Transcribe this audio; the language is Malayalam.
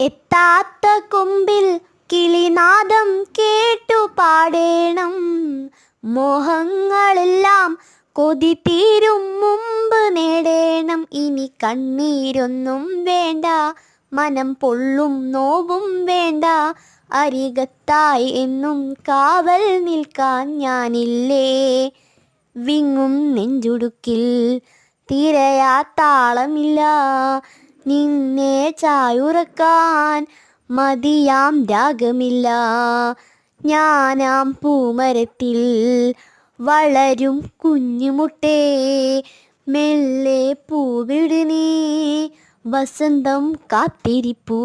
എത്താത്ത കൊമ്പിൽ കിളിനാദം കേട്ടു പാടേണം. മോഹങ്ങളെല്ലാം കൊതി തീരും മുമ്പ് നേടേണം. ഇനി കണ്ണീരൊന്നും വേണ്ട മനം പൊള്ളും നോവും വേണ്ട. അരികത്തായി എന്നും കാവൽ നിൽക്കാൻ ഞാനില്ലേ. വിങ്ങും നെഞ്ചുടുക്കിൽ തീരയാ താളമില്ല നിന്നെ ചായുറക്കാൻ മതിയാം രാഗമില്ല. ഞാനാം പൂമരത്തിൽ വളരും കുഞ്ഞുമുട്ടേ. മെല്ലെ പൂവിടുന്നേ വസന്തം കാത്തിരിപ്പൂ.